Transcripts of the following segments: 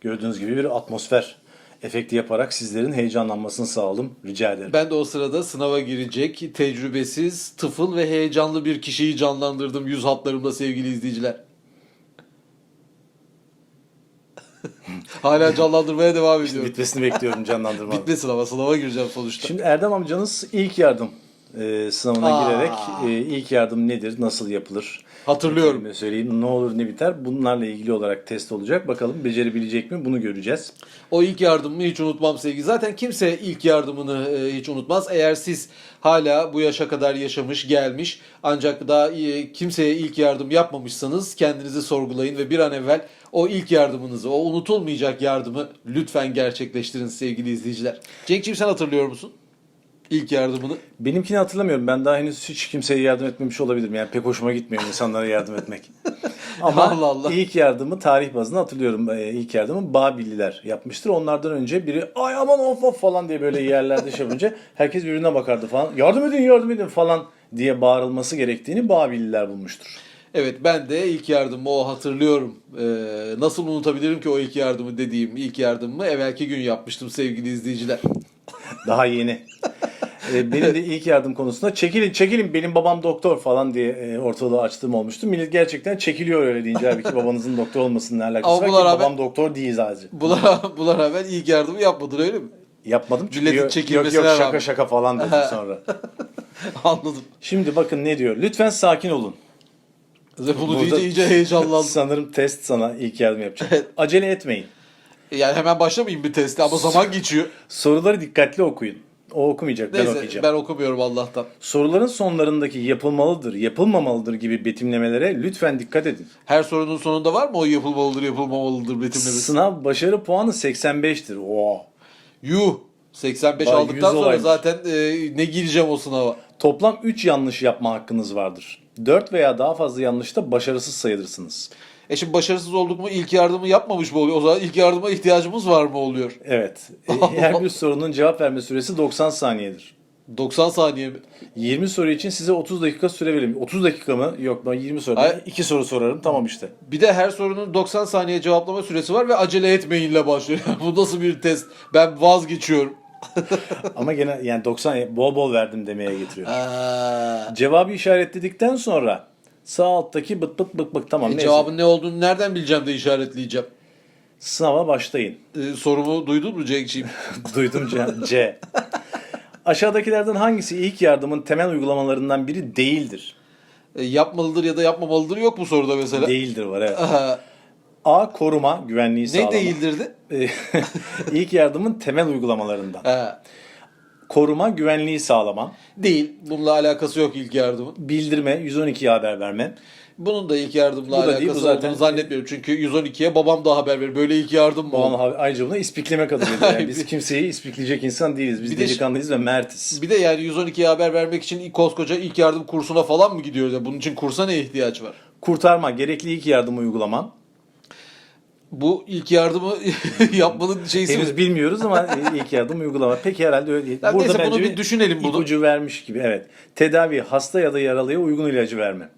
Gördüğünüz gibi bir atmosfer efekti yaparak sizlerin heyecanlanmasını sağladım. Rica ederim. Ben de o sırada sınava girecek tecrübesiz, tıfıl ve heyecanlı bir kişiyi canlandırdım yüz hatlarımda sevgili izleyiciler. Hala canlandırmaya devam ediyorum. Bitmesini bekliyorum canlandırmanın. Bitmesin ama sınava gireceğim sonuçta. Şimdi Erdem amcanız ilk yardım e, sınavına Aa. girerek e, ilk yardım nedir, nasıl yapılır? Hatırlıyorum. Kelime söyleyeyim ne olur ne biter bunlarla ilgili olarak test olacak. Bakalım becerebilecek mi bunu göreceğiz. O ilk yardımımı hiç unutmam sevgili. Zaten kimse ilk yardımını e, hiç unutmaz. Eğer siz hala bu yaşa kadar yaşamış, gelmiş ancak daha e, kimseye ilk yardım yapmamışsanız kendinizi sorgulayın ve bir an evvel o ilk yardımınızı, o unutulmayacak yardımı lütfen gerçekleştirin sevgili izleyiciler. Cenk'ciğim sen hatırlıyor musun? İlk yardımını. Benimkini hatırlamıyorum. Ben daha henüz hiç kimseye yardım etmemiş olabilirim. Yani pek hoşuma gitmiyor insanlara yardım etmek. Ama Allah Allah. ilk yardımı tarih bazında hatırlıyorum. Ee, ilk yardımı Babililer yapmıştır. Onlardan önce biri ay aman of of falan diye böyle yerlerde şey yapınca herkes birbirine bakardı falan. Yardım edin yardım edin falan diye bağırılması gerektiğini Babililer bulmuştur. Evet ben de ilk yardımı o hatırlıyorum. Ee, nasıl unutabilirim ki o ilk yardımı dediğim ilk yardımımı evvelki gün yapmıştım sevgili izleyiciler. Daha yeni. Ee, benim de ilk yardım konusunda çekilin çekilin benim babam doktor falan diye e, ortalığı açtığım olmuştu. Millet gerçekten çekiliyor öyle deyince halbuki babanızın doktor olmasının ne alakası Ama var ki buna rağmen- babam doktor değil sadece. Buna, buna rağmen ilk yardımı yapmadın öyle mi? Yapmadım çünkü Milletin yok, yok, çekilmesine şaka rağmen. şaka falan dedim sonra. Anladım. Şimdi bakın ne diyor. Lütfen sakin olun. Bunu Burada- deyince iyice heyecanlandım. Sanırım test sana ilk yardım yapacak. Acele etmeyin. yani hemen başlamayayım bir teste ama zaman geçiyor. Soruları dikkatli okuyun. O okumayacak ben Neyse okuyacağım. ben okumuyorum Allah'tan. Soruların sonlarındaki yapılmalıdır, yapılmamalıdır gibi betimlemelere lütfen dikkat edin. Her sorunun sonunda var mı o yapılmalıdır yapılmamalıdır betimlemesi? Sınav başarı puanı 85'tir. Oo. Yuh. 85 Vay, aldıktan 100 sonra olaymış. zaten e, ne gireceğim o sınava. Toplam 3 yanlış yapma hakkınız vardır. 4 veya daha fazla yanlışta başarısız sayılırsınız. E şimdi başarısız olduk mu ilk yardımı yapmamış mı oluyor? O zaman ilk yardıma ihtiyacımız var mı oluyor? Evet. E, Her bir sorunun cevap verme süresi 90 saniyedir. 90 saniye mi? 20 soru için size 30 dakika süre verelim. 30 dakika mı? Yok ben 20 soru. Ay- 2 soru sorarım tamam işte. Bir de her sorunun 90 saniye cevaplama süresi var ve acele etmeyinle başlıyor. Bu nasıl bir test? Ben vazgeçiyorum. Ama gene yani 90 bol bol verdim demeye getiriyor. Aa, Cevabı işaretlediğikten sonra sağ alttaki bıt bıt bıt bıt tamam e, neyse. cevabın ne olduğunu nereden bileceğim de işaretleyeceğim. Sınava başlayın. E, sorumu duydun mu Cenk'ciğim? Duydum C. C. Aşağıdakilerden hangisi ilk yardımın temel uygulamalarından biri değildir? E, yapmalıdır ya da yapmamalıdır yok mu soruda mesela? Değildir var evet. Aha, A. Koruma, güvenliği ne sağlama. değildirdi? ilk yardımın temel uygulamalarından. Ha, Koruma, güvenliği sağlama. değil. Bununla alakası yok ilk yardımın. Bildirme, 112'ye haber verme. Bunun da ilk yardımla Bu da değil, alakası bu zaten- olduğunu zannetmiyorum. Çünkü 112'ye babam da haber verir. Böyle ilk yardım mı Babam abi- ayrıca buna ispiklemek adı veriyor. Yani biz kimseyi ispikleyecek insan değiliz. Biz Bir de- delikanlıyız ve mertiz. Bir de yani 112'ye haber vermek için ilk koskoca ilk yardım kursuna falan mı gidiyoruz? Yani bunun için kursa ne ihtiyaç var? Kurtarma, gerekli ilk yardım uygulaman. Bu ilk yardımı yapmanın şeysi mi? Henüz bilmiyoruz ama ilk yardım uygulama. Peki herhalde öyle. Ya neyse, bunu bir düşünelim bunu. ipucu vermiş gibi. Evet. Tedavi, hasta ya da yaralıya uygun ilacı verme.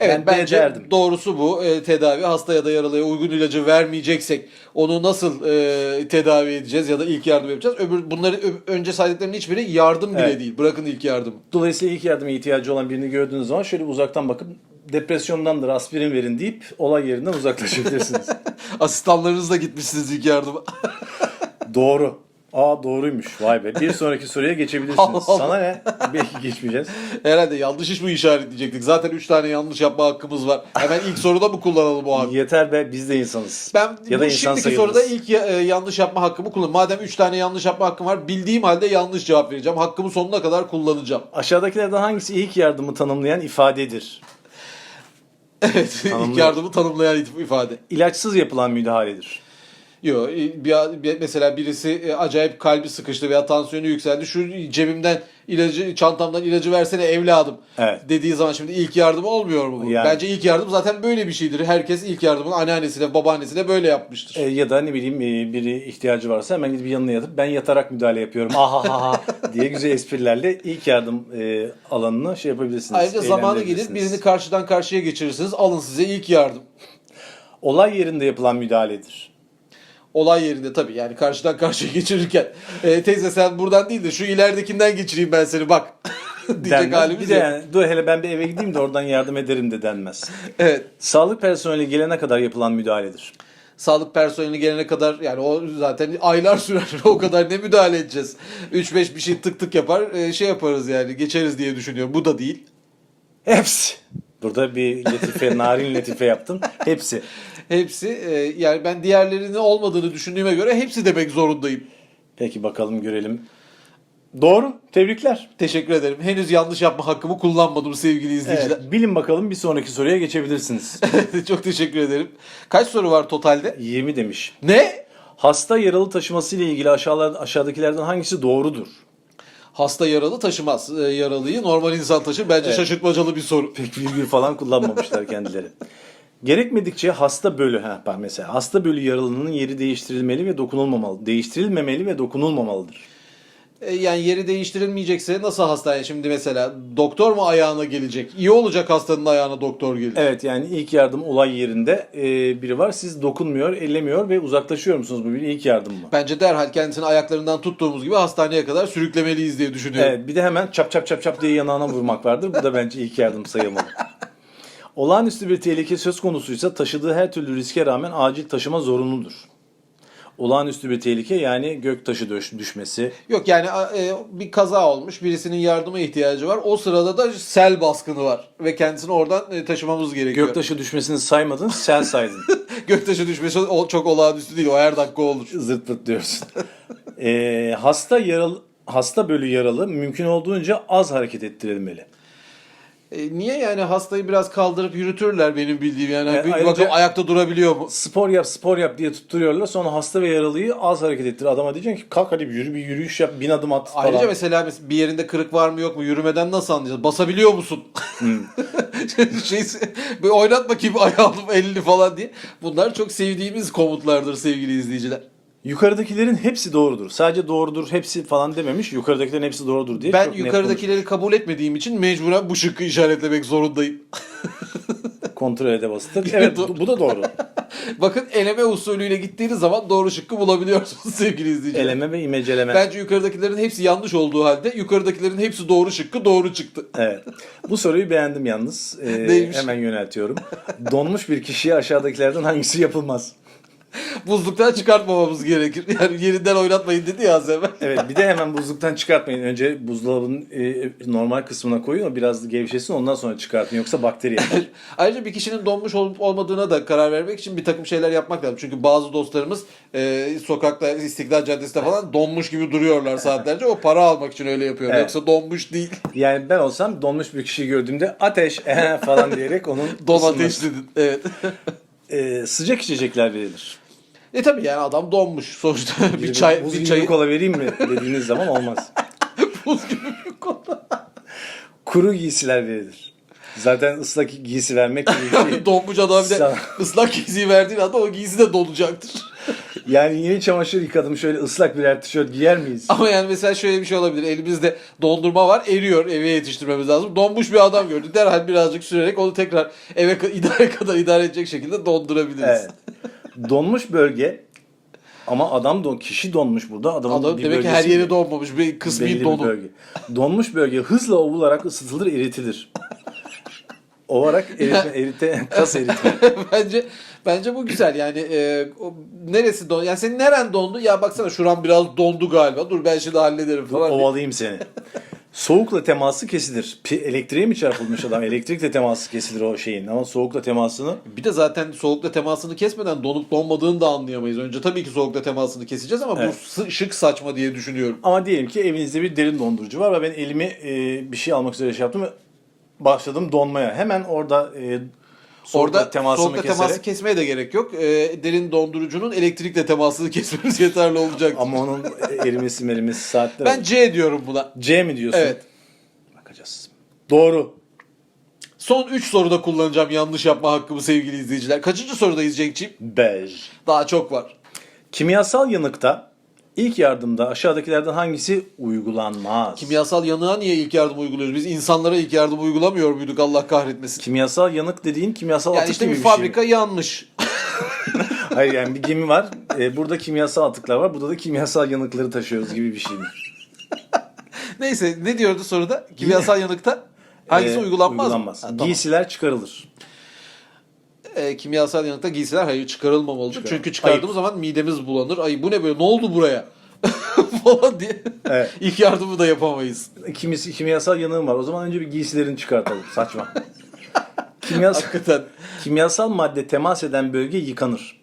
Evet Ben bence derdim. doğrusu bu. E, tedavi hasta ya da yaralıya uygun ilacı vermeyeceksek onu nasıl e, tedavi edeceğiz ya da ilk yardım yapacağız? Öbür bunları ö- önce saydıklarının hiçbiri yardım bile Evet. değil. Bırakın ilk yardım. Dolayısıyla ilk yardıma ihtiyacı olan birini gördüğünüz zaman şöyle uzaktan bakıp depresyondandır aspirin verin deyip olay yerinden uzaklaşabilirsiniz. Asistanlarınızla gitmişsiniz ilk yardıma. Doğru. Aa doğruymuş. Vay be. Bir sonraki soruya geçebilirsiniz. Sana ne? Belki geçmeyeceğiz. Herhalde yanlış iş mi işaretleyecektik? Zaten 3 tane yanlış yapma hakkımız var. Hemen ilk soruda mı kullanalım o hakkı? Yeter be biz de insanız. Ben ya da insan şimdiki sayılırız. soruda ilk ya- e, yanlış yapma hakkımı kullan. Madem 3 tane yanlış yapma hakkım var, bildiğim halde yanlış cevap vereceğim. Hakkımı sonuna kadar kullanacağım. Aşağıdakilerden hangisi ilk yardımı tanımlayan ifadedir? Evet, ilk Tanımlıyor. yardımı tanımlayan ifade. İlaçsız yapılan müdahaledir. Yok bir, bir- mesela birisi e, acayip kalbi sıkıştı veya tansiyonu yükseldi. Şu cebimden ilacı çantamdan ilacı versene evladım Evet. dediği zaman şimdi ilk yardım olmuyor mu bu? Yani- Bence ilk yardım zaten böyle bir şeydir. Herkes ilk yardımını anneannesine babaannesine böyle yapmıştır. E, ya da ne bileyim e, biri ihtiyacı varsa hemen gidip yanına yatıp ben yatarak müdahale yapıyorum. Ah ah diye güzel esprilerle ilk yardım e, alanını şey yapabilirsiniz. Ayrıca zamanı gelir birini karşıdan karşıya geçirirsiniz. Alın size ilk yardım. Olay yerinde yapılan müdahaledir. Olay yerinde tabii yani karşıdan karşıya geçirirken e, teyze sen buradan değil de şu ileridekinden geçireyim ben seni bak diyecek Denmez. halimiz Bir de yok. yani, dur hele ben bir eve gideyim de oradan yardım ederim de denmez. Evet. Sağlık personeli gelene kadar yapılan müdahaledir. Sağlık personeli gelene kadar yani o zaten aylar sürer. o kadar ne müdahale edeceğiz. 3-5 bir şey tık tık yapar e, şey yaparız yani geçeriz diye düşünüyorum. Bu da değil. Hepsi. Burada bir letife, narin letife yaptım. Hepsi. Hepsi e, yani ben diğerlerinin olmadığını düşündüğüme göre hepsi demek zorundayım. Peki bakalım görelim. Doğru. Tebrikler. Teşekkür ederim. Henüz yanlış yapma hakkımı kullanmadım sevgili izleyiciler. Evet, bilin bakalım bir sonraki soruya geçebilirsiniz. Çok teşekkür ederim. Kaç soru var totalde? 20 demiş. Ne? Hasta yaralı taşıması ile ilgili aşağılar, aşağıdakilerden hangisi doğrudur? Hasta yaralı taşımaz. E, yaralıyı normal insan taşır. Bence Evet. şaşırtmacalı bir soru. Pek virgül falan kullanmamışlar kendileri. Gerekmedikçe hasta bölü, ha bak mesela hasta bölü yaralının yeri değiştirilmeli ve dokunulmamalı. Değiştirilmemeli ve dokunulmamalıdır. E, Yani yeri değiştirilmeyecekse nasıl hastane? Şimdi mesela doktor mu ayağına gelecek? İyi olacak hastanın ayağına doktor gelecek. Evet yani ilk yardım olay yerinde e, biri var. Siz dokunmuyor, ellemiyor ve uzaklaşıyor musunuz bu bir ilk yardım mı? Bence derhal kendisini ayaklarından tuttuğumuz gibi hastaneye kadar sürüklemeliyiz diye düşünüyorum. Evet bir de hemen çap çap çap çap diye yanağına vurmak vardır. Bu da bence ilk yardım sayılmalı. Olağanüstü bir tehlike söz konusuysa taşıdığı her türlü riske rağmen acil taşıma zorunludur. Olağanüstü bir tehlike yani gök taşı düş- düşmesi. Yok yani e, bir kaza olmuş. Birisinin yardıma ihtiyacı var. O sırada da sel baskını var. Ve kendisini oradan e, taşımamız gerekiyor. Gök taşı düşmesini saymadın, sel saydın. Göktaşı düşmesi o çok olağanüstü değil. O her dakika olur. Zırt pırt diyorsun. Ee, hasta yaralı hasta bölü yaralı mümkün olduğunca az hareket ettirilmeli. E, niye yani hastayı biraz kaldırıp yürütürler benim bildiğim yani. E, bir bakalım ayakta durabiliyor mu? Spor yap, spor yap diye tutturuyorlar. Sonra hasta ve yaralıyı az hareket ettir. Adama diyeceksin ki kalk hadi bir yürü, bir yürüyüş yap, bin adım at falan. Ayrıca mesela mes- bir yerinde kırık var mı yok mu yürümeden nasıl anlayacağız? Basabiliyor musun? Hmm. şey, bir oynat bakayım ayağını elini falan diye. Bunlar çok sevdiğimiz komutlardır sevgili izleyiciler. Yukarıdakilerin hepsi doğrudur. Sadece doğrudur hepsi falan dememiş. Yukarıdakilerin hepsi doğrudur diye Ben çok net yukarıdakileri kabul etmediğim için mecburen bu şıkkı işaretlemek zorundayım. kontrol ede basıtır. Evet bu, bu da doğru. Bakın eleme usulüyle gittiğiniz zaman doğru şıkkı bulabiliyorsunuz sevgili izleyiciler. Eleme ve imeceleme. Bence yukarıdakilerin hepsi yanlış olduğu halde yukarıdakilerin hepsi doğru şıkkı doğru çıktı. Evet. Bu soruyu beğendim yalnız. Ee, Neymiş? hemen yöneltiyorum. Donmuş bir kişiye aşağıdakilerden hangisi yapılmaz? Buzluktan çıkartmamamız gerekir. Yani yerinden oynatmayın dedi ya az evvel. Evet bir de hemen buzluktan çıkartmayın. Önce buzdolabının e, normal kısmına koyun o biraz gevşesin ondan sonra çıkartın yoksa bakteri yapar. Ayrıca bir kişinin donmuş olup olmadığına da karar vermek için bir takım şeyler yapmak lazım. Çünkü bazı dostlarımız e, sokakta İstiklal Caddesi'nde falan donmuş gibi duruyorlar saatlerce. O para almak için öyle yapıyor. Evet. Yoksa donmuş değil. Yani ben olsam donmuş bir kişiyi gördüğümde ateş ehe falan diyerek onun Don ateş dedin. Evet. Ee, sıcak içecekler verilir. E tabi yani adam donmuş. Sonuçta bir Buz çay gibi bir bir çayı kola vereyim mi dediğiniz zaman olmaz. buz gibi bir kola. Kuru giysiler verilir. Zaten ıslak giysi vermek gibi bir şey. donmuş adam bir de ıslak giysiyi verdiğin anda o giysi de donacaktır. Yani yeni çamaşır yıkadım şöyle ıslak birer tişört giyer miyiz? Ama yani mesela şöyle bir şey olabilir. Elimizde dondurma var. Eriyor. Eve yetiştirmemiz lazım. Donmuş bir adam gördük. Derhal birazcık sürerek onu tekrar eve idare kadar idare edecek şekilde dondurabiliriz. Evet. Donmuş bölge ama adam don kişi donmuş burada. Adamın Adam bir demek ki bölgesi her yeri donmamış. Bir kısmi Belli bir bölge. Donmuş bölge hızla ovularak ısıtılır, eritilir. Ovarak eritme, erite, kas eritme. bence bence bu güzel. Yani e, o, neresi don? Yani senin neren dondu? Ya baksana şuram biraz dondu galiba. Dur ben şimdi hallederim falan. diye. Ovalayayım seni. Soğukla teması kesilir. Pi- Elektriğe mi çarpılmış adam? Elektrikle teması kesilir o şeyin ama soğukla temasını Bir de zaten soğukla temasını kesmeden donup donmadığını da anlayamayız. Önce tabii ki soğukla temasını keseceğiz ama Evet. bu sı- şık saçma diye düşünüyorum. ama diyelim ki evinizde bir derin dondurucu var ve ben elimi e, bir şey almak üzere şey yaptım ve başladım donmaya. Hemen orada e, Soğukla Orada temasını soğukla teması keserek. kesmeye de gerek yok. Ee, derin dondurucunun elektrikle temasını kesmemiz yeterli olacak. Ama onun erimesi merimesi saatler. ben C diyorum buna. C mi diyorsun? Evet. Bakacağız. Doğru. Son 3 soruda kullanacağım yanlış yapma hakkımı sevgili izleyiciler. Kaçıncı sorudayız Cenk'ciğim? Bej. Daha çok var. Kimyasal yanıkta ilk yardımda aşağıdakilerden hangisi uygulanmaz? Kimyasal yanığa niye ilk yardım uyguluyoruz? Biz insanlara ilk yardım uygulamıyor muyduk Allah kahretmesin? Kimyasal yanık dediğin kimyasal Yani atık işte gibi bir bir şey fabrika yanmış. Hayır yani bir gemi var. e, burada kimyasal atıklar var. Burada da kimyasal yanıkları taşıyoruz gibi bir şey mi? Neyse ne diyordu soruda? Kimyasal yanıkta hangisi E, uygulanmaz, uygulanmaz. Ha, tamam. Giysiler çıkarılır. E, kimyasal yanıkta giysiler hayır çıkarılmamalıdır. Çıkar- Çünkü çıkardığımız zaman midemiz bulanır. Ay bu ne böyle ne oldu buraya? falan diye. Evet. İlk yardımı da yapamayız. Kimisi, kimyasal yanığım var. O zaman önce bir giysilerini çıkartalım. Saçma. Kimyasal, Hakikaten. kimyasal madde temas eden bölge yıkanır.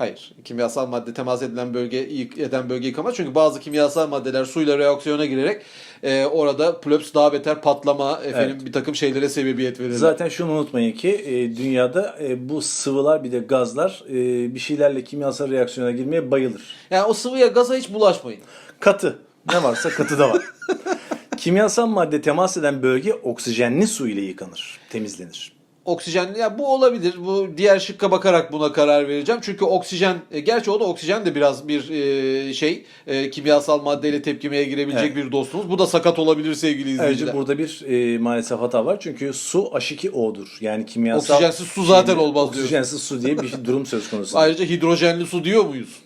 Hayır. Kimyasal madde temas edilen bölge eden bölge yıkamaz. Çünkü bazı kimyasal maddeler suyla reaksiyona girerek e, orada plöps daha beter patlama efendim bir takım şeylere sebebiyet verir. Zaten şunu unutmayın ki e, dünyada e, bu sıvılar bir de gazlar e, bir şeylerle kimyasal reaksiyona girmeye bayılır. Yani o sıvıya gaza hiç bulaşmayın. Katı. Ne varsa katı da var. kimyasal madde temas eden bölge oksijenli su ile yıkanır, temizlenir. Oksijen ya bu olabilir. Bu diğer şıkka bakarak buna karar vereceğim. Çünkü oksijen e, gerçi o da oksijen de biraz bir e, şey e, kimyasal maddeyle tepkimeye girebilecek Evet. bir dostumuz. Bu da sakat olabilir sevgili izleyiciler. Ayrıca burada bir e, maalesef hata var. Çünkü su H2O'dur. Yani kimyasal... Oksijensiz su zaten olmaz diyorsun. Oksijensiz su diye bir durum söz konusu. Ayrıca hidrojenli su diyor muyuz?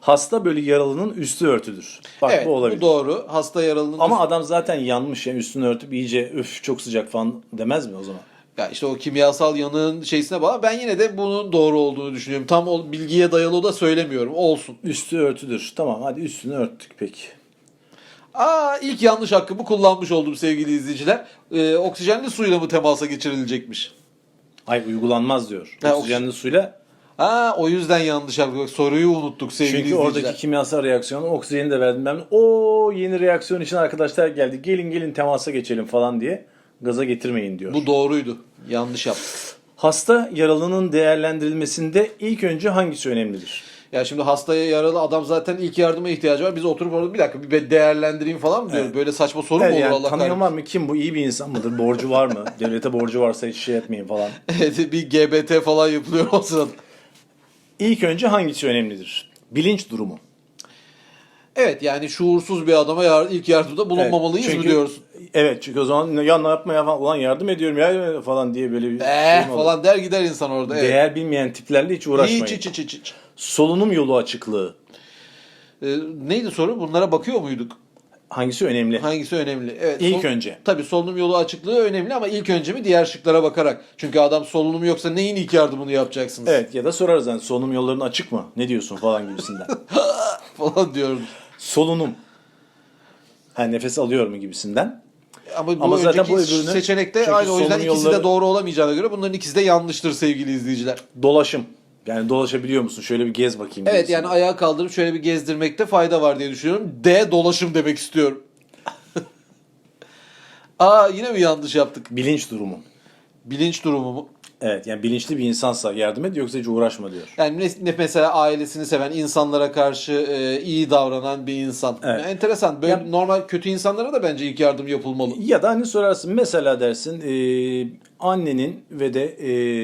Hasta böyle yaralının üstü örtüdür. Bak evet bu olabilir. doğru. Hasta yaralının Ama adam zaten yanmış yani üstünü örtüp iyice üf çok sıcak falan demez mi o zaman? Ya işte o kimyasal yanığın şeysine bağlı. Ben yine de bunun doğru olduğunu düşünüyorum. Tam o bilgiye dayalı da söylemiyorum. Olsun. Üstü örtüdür. Tamam hadi üstünü örttük peki. Aa ilk yanlış hakkımı kullanmış oldum sevgili izleyiciler. Ee, oksijenli suyla mı temasa geçirilecekmiş? Ay uygulanmaz diyor. Ha, Oksijenli suyla. Ha o yüzden yanlış yaptık. Soruyu unuttuk sevgili Çünkü izleyiciler. oradaki kimyasal reaksiyonu oksijeni de verdim ben. O yeni reaksiyon için arkadaşlar geldi. Gelin gelin temasa geçelim falan diye gaza getirmeyin diyor. Bu doğruydu. Yanlış yaptık. Hasta yaralının değerlendirilmesinde ilk önce hangisi önemlidir? Ya şimdi hastaya yaralı adam zaten ilk yardıma ihtiyacı var. Biz oturup orada bir dakika bir değerlendireyim falan mı diyoruz? Evet. Böyle saçma soru mu Evet, olur yani Allah tanıyan kahretsin? var mı? Kim bu? İyi bir insan mıdır? Borcu var mı? Devlete borcu varsa hiç şey etmeyin falan. Evet, bir GBT falan yapılıyor o sırada. İlk önce hangisi önemlidir? Bilinç durumu. Evet yani şuursuz bir adama yar- ilk yardımda bulunmamalıyız Evet, mı çünkü- diyorsun? Evet çünkü o zaman ya ne yapma ya falan ulan yardım ediyorum ya falan diye böyle bir Eh olur. falan der gider insan orada. Evet. Değer bilmeyen tiplerle hiç uğraşmayın. Hiç hiç hiç hiç. hiç. Solunum yolu açıklığı. Ee, neydi soru? Bunlara bakıyor muyduk? Hangisi önemli? Hangisi önemli? Evet. İlk sol- önce. Tabii solunum yolu açıklığı önemli ama ilk önce mi diğer şıklara bakarak. Çünkü adam solunum yoksa neyin ilk yardımını yapacaksınız? Evet ya da sorarız hani solunum yolların açık mı? Ne diyorsun falan gibisinden. falan diyorum. solunum. Ha, nefes alıyor mu gibisinden. Ama, bu Ama zaten bu önceki öbürünü- seçenekte çünkü aynı o yüzden solunum ikisi de yolları- doğru olamayacağına göre bunların ikisi de yanlıştır sevgili izleyiciler. Dolaşım. Yani dolaşabiliyor musun? Şöyle bir gez bakayım. Evet gibisinden. yani ayağa kaldırıp şöyle bir gezdirmekte fayda var diye düşünüyorum. D dolaşım demek istiyorum. Aa yine mi yanlış yaptık? Bilinç durumu. Bilinç durumu mu? Evet yani bilinçli bir insansa yardım et yoksa hiç uğraşma diyor. Yani ne, ne- mesela ailesini seven, insanlara karşı e, iyi davranan bir insan. Evet. Yani enteresan. Böyle Ya- normal kötü insanlara da bence ilk yardım yapılmalı. Ya da hani sorarsın mesela dersin e, annenin ve de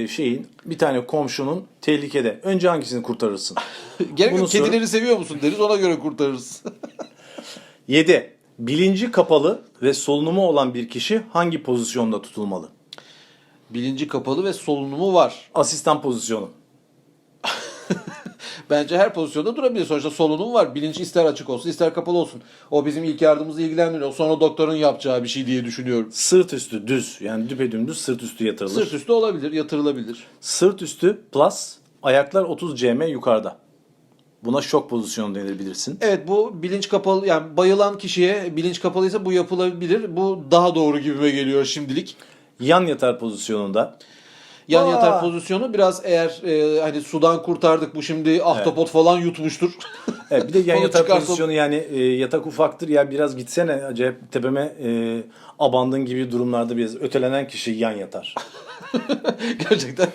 e, şeyin bir tane komşunun tehlikede. Önce hangisini kurtarırsın? Gerek Bunu yok sor- kedileri seviyor musun deriz ona göre kurtarırız. 7. Bilinci kapalı ve solunumu olan bir kişi hangi pozisyonda tutulmalı? Bilinci kapalı ve solunumu var. Asistan pozisyonu. Bence her pozisyonda durabilir. Sonuçta solunum var. Bilinç ister açık olsun ister kapalı olsun. O bizim ilk yardımımızı ilgilendiriyor. Sonra doktorun yapacağı bir şey diye düşünüyorum. Sırt üstü düz yani düpedümdüz sırt üstü yatırılır. Sırt üstü olabilir, yatırılabilir. Sırt üstü plus ayaklar 30 cm yukarıda. Buna şok pozisyonu denir bilirsin. Evet bu bilinç kapalı yani bayılan kişiye bilinç kapalıysa bu yapılabilir. Bu daha doğru gibime geliyor şimdilik. Yan yatar pozisyonunda Yan Aa. yatar pozisyonu biraz eğer e, hani sudan kurtardık bu şimdi ahtapot falan yutmuştur. Evet, bir de yan Onu yatar çıkartalım. pozisyonu yani e, yatak ufaktır ya biraz gitsene acayip tepeme e, abandın gibi durumlarda biraz ötelenen kişi yan yatar. Gerçekten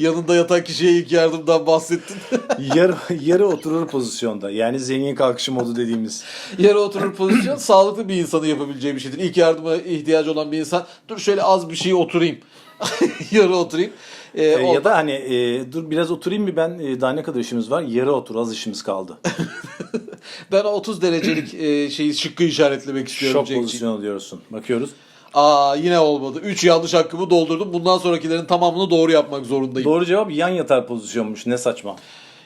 yanında yatan kişiye ilk yardımdan bahsettin. yarı, yarı oturur pozisyonda. Yani zengin kalkışı modu dediğimiz. Yere oturur pozisyon sağlıklı bir insanın yapabileceği bir şeydir. İlk yardıma ihtiyacı olan bir insan dur şöyle az bir şey oturayım. Yarı oturayım. Ee, E, ya da hani e, dur biraz oturayım bir ben e, daha ne kadar işimiz var? Yarı otur az işimiz kaldı. ben o 30 derecelik e, şeyi şıkkı işaretlemek istiyorum Şok Cenk'ciğim. pozisyonu diyorsun. Bakıyoruz. Aa yine olmadı. 3 yanlış hakkımı doldurdum. Bundan sonrakilerin tamamını doğru yapmak zorundayım. Doğru cevap yan yatar pozisyonmuş. Ne saçma.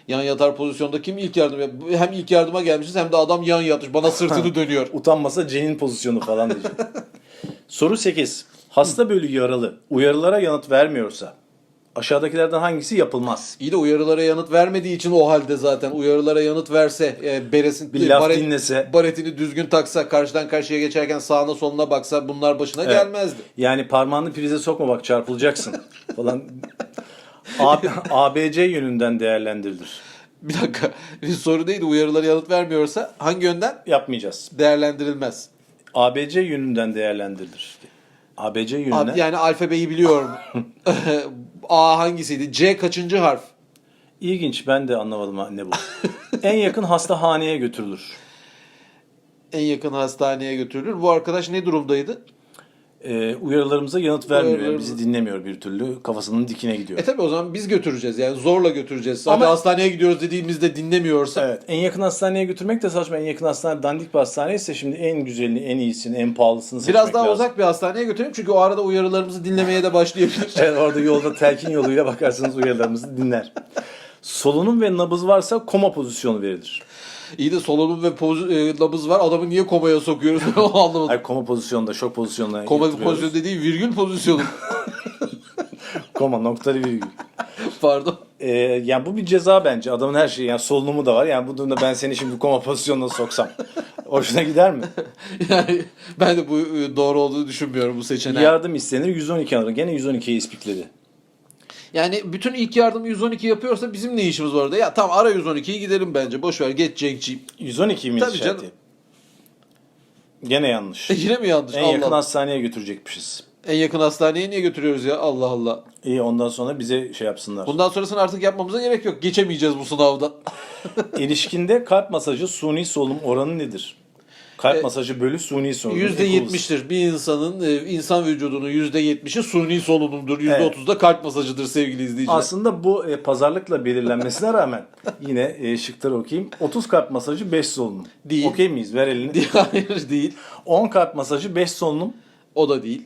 Yan yatar pozisyonda kim ilk yardım yap- Hem ilk yardıma gelmişiz hem de adam yan yatmış. Bana sırtını dönüyor. Utanmasa cenin pozisyonu falan diyeceğim. Soru 8. Hasta bölü yaralı uyarılara yanıt vermiyorsa aşağıdakilerden hangisi yapılmaz? İyi de uyarılara yanıt vermediği için o halde zaten. Uyarılara yanıt verse, e, beresin, Bir laf baret- dinlese. baretini düzgün taksa, karşıdan karşıya geçerken sağına soluna baksa bunlar başına Evet. gelmezdi. Yani parmağını prize sokma bak çarpılacaksın falan. ABC yönünden değerlendirilir. Bir dakika. Bir soru neydi? Uyarılara yanıt vermiyorsa hangi yönden? Yapmayacağız. Değerlendirilmez. ABC yönünden değerlendirilir. ABC yönünden. Abi, yani alfabeyi biliyorum. A hangisiydi? C kaçıncı harf? İlginç ben de anlamadım ne bu. en yakın hasta haneye götürülür. En yakın hastaneye götürülür. Bu arkadaş ne durumdaydı? Ee, uyarılarımıza yanıt vermiyor. Yani bizi dinlemiyor bir türlü. Kafasının dikine gidiyor. E tabi o zaman biz götüreceğiz. Yani zorla götüreceğiz. Hadi Ama- hastaneye gidiyoruz dediğimizde dinlemiyorsa. Evet. En yakın hastaneye götürmek de saçma. En yakın hastane dandik bir hastane ise şimdi en güzelini, en iyisini, en pahalısını seçmek Biraz daha lazım. uzak bir hastaneye götürelim çünkü o arada uyarılarımızı dinlemeye de başlayabilir. Evet orada yolda telkin yoluyla bakarsanız uyarılarımızı dinler. Solunum ve nabız varsa koma pozisyonu verilir. İyi de solunum ve poz, e, nabız var. Adamı niye komaya sokuyoruz? Anlamadım. Hayır koma pozisyonda, şok pozisyonuna Koma getiriyoruz. pozisyonu dediği virgül pozisyonu. Koma, noktalı virgül. Pardon. Ee, yani bu bir ceza bence. Adamın her şeyi yani solunumu da var. Yani bu durumda ben seni şimdi koma pozisyonuna soksam. Hoşuna gider mi? Yani ben de bu e, doğru olduğunu düşünmüyorum bu seçeneği. Yardım istenir 112 alır. Gene 112'yi ispikledi. Yani bütün ilk yardımı 112 yapıyorsa bizim ne işimiz var orada? Ya tamam ara 112'yi gidelim bence. Boş ver geç Cenk'ciğim. 112 mi Tabii işareti? canım. Gene yanlış. E yine mi yanlış? en Allah yakın hastaneye götürecekmişiz. En yakın hastaneye niye götürüyoruz ya? Allah Allah. İyi ondan sonra bize şey yapsınlar. Bundan sonrasını artık yapmamıza gerek yok. Geçemeyeceğiz bu sınavdan. İlişkinde kalp masajı suni solunum oranı nedir? Kalp E, masajı bölü suni solunum. %70'tir. Bir insanın, e, insan vücudunun %70'i suni solunumdur. %30 da kalp masajıdır sevgili izleyiciler. Aslında bu e, pazarlıkla belirlenmesine rağmen yine e, şıkları okuyayım. 30 kalp masajı 5 solunum. Değil. Okey miyiz? Ver elini. Hayır değil. 10 kalp masajı 5 solunum. O da değil.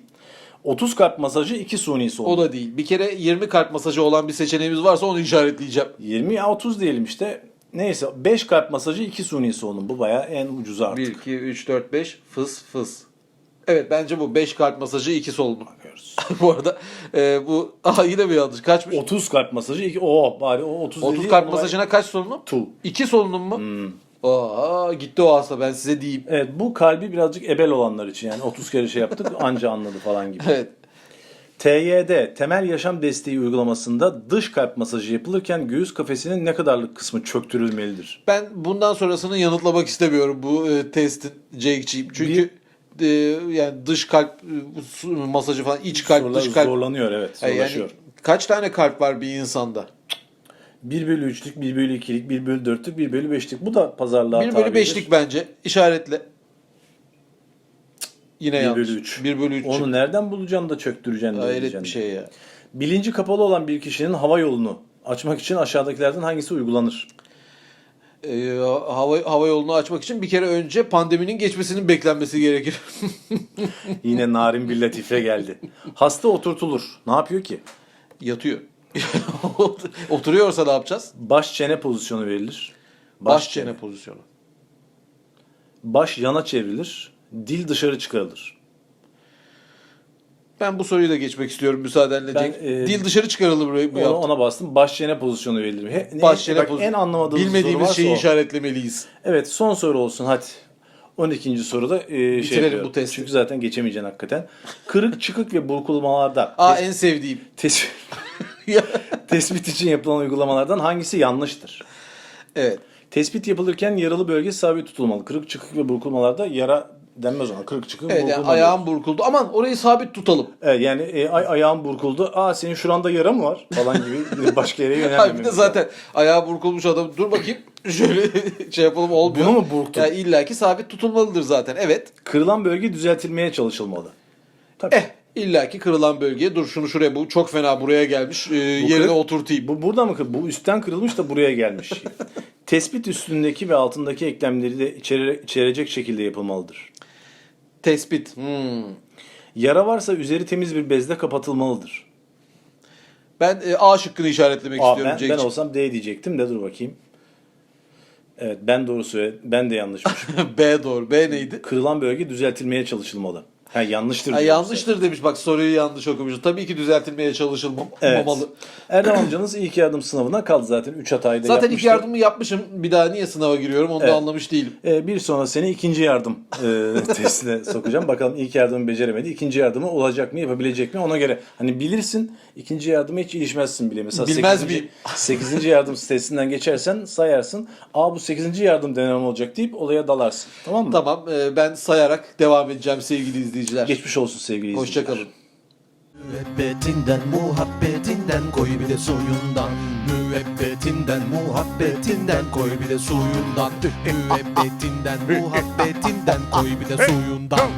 30 kalp masajı 2 suni solunum. O da değil. Bir kere 20 kalp masajı olan bir seçeneğimiz varsa onu işaretleyeceğim. 20 ya 30 diyelim işte. Neyse 5 kalp masajı 2 suni solunum. Bu bayağı en ucuzu artık. 1, 2, 3, 4, 5 fıs fıs. Evet bence bu 5 kalp masajı 2 solunum. Bakıyoruz. bu arada e, bu aha yine mi yanlış? Kaçmış? 30 kalp masajı 2 Oo bari o 30 30 dediği kalp masajına kaç solunum? 2. 2 solunum mu? Hmm. Aa, gitti o hasta ben size diyeyim. Evet bu kalbi birazcık ebel olanlar için yani 30 kere şey yaptık anca anladı falan gibi. Evet. TYD temel yaşam desteği uygulamasında dış kalp masajı yapılırken göğüs kafesinin ne kadarlık kısmı çöktürülmelidir? Ben bundan sonrasını yanıtlamak istemiyorum bu e, testin Cenk'ciğim. Çünkü e, yani dış kalp e, masajı falan iç kalp Sorular dış kalp. zorlanıyor evet Ay, zorlaşıyor. yani kaç tane kalp var bir insanda? 1 bölü 3'lük, 1 bölü 2'lik, 1 bölü 4'lük, 1 bölü 5'lik. Bu da pazarlığa 1 bölü tabidir. 5'lik bence. İşaretle. Yine 1 yanlış. bölü 3. 1 bölü 3. Onu nereden bulacaksın da çöktüreceksin de Hayret bir şey ya. Bilinci kapalı olan bir kişinin hava yolunu açmak için aşağıdakilerden hangisi uygulanır? Ee, hava, hava yolunu açmak için bir kere önce pandeminin geçmesinin beklenmesi gerekir. Yine narin bir latife geldi. Hasta oturtulur. Ne yapıyor ki? Yatıyor. Oturuyorsa ne yapacağız? Baş çene pozisyonu verilir. Baş, çene pozisyonu. Baş yana çevrilir. Dil dışarı çıkarılır. Ben bu soruyu da geçmek istiyorum müsaadenle Ben, e, Dil dışarı çıkarılır bu Ona, yaptım. ona bastım. Baş çene pozisyonu verilir. He, ne- Baş çene bak, pozisyonu. En anlamadığımız soru Bilmediğimiz varsa şeyi o. işaretlemeliyiz. Evet son soru olsun hadi. 12. soruda e, şey Bitirelim yapıyorum. bu testi. Çünkü zaten geçemeyeceksin hakikaten. Kırık, çıkık ve burkulmalarda Aa tes- en sevdiğim. tes- tespit için yapılan uygulamalardan hangisi yanlıştır? evet. Tespit yapılırken yaralı bölge sabit tutulmalı. Kırık, çıkık ve burkulmalarda yara denmez ona. Kırık çıkık Evet, yani burkulma ayağım burkuldu. Aman orayı sabit tutalım. Evet, yani e, ay- ayağım burkuldu. Aa senin şuranda yara mı var? Falan gibi başka yere bir yönelmememiz de zaten ayağı burkulmuş adam. Dur bakayım şöyle şey yapalım olmuyor. Bunu mu burktun? Yani illaki sabit tutulmalıdır zaten. Evet. Kırılan bölge düzeltilmeye çalışılmalı. Tabii. Eh illaki kırılan bölgeye dur şunu şuraya bu çok fena buraya gelmiş. Ee, yerine kırık- oturtayım. Bu burada mı? kır- Bu üstten kırılmış da buraya gelmiş. Tespit üstündeki ve altındaki eklemleri de içere, içerecek şekilde yapılmalıdır. Tespit. Hmm. Yara varsa üzeri temiz bir bezle kapatılmalıdır. Ben e, A şıkkını işaretlemek Aa, istiyorum ben, Cenk'ciğim. ben olsam D diyecektim de dur bakayım. Evet ben doğru söyledim. Ben de yanlışmış. B doğru. B neydi? Kırılan bölge düzeltilmeye çalışılmalı. Ha yanlıştır. Ha, diyor yanlıştır demiş. Bak soruyu yanlış okumuşum. Tabii ki düzeltilmeye çalışılmamalı. Evet. Erdem amcanız ilk yardım sınavına kaldı zaten. 3 hatayı da Zaten ilk yardımı yapmışım. Bir daha niye sınava giriyorum onu Evet. da anlamış değilim. Ee, bir sonra seni ikinci yardım e, testine sokacağım. Bakalım ilk yardımı beceremedi. İkinci yardımı olacak mı, yapabilecek mi? Ona göre hani bilirsin, ikinci yardıma hiç ilişmezsin bile. Mesela Bilmez 8. miyim? 8. yardım testinden geçersen sayarsın. Aa bu 8. yardım denemem olacak deyip olaya dalarsın. Tamam mı? Tamam e, ben sayarak devam edeceğim sevgili izleyiciler. Geçmiş olsun sevgili izleyiciler. Hoşçakalın. Müebbetinden muhabbetinden koy bir de suyundan Müebbetinden muhabbetinden koy bir de suyundan Müebbetinden muhabbetinden koy bir de suyundan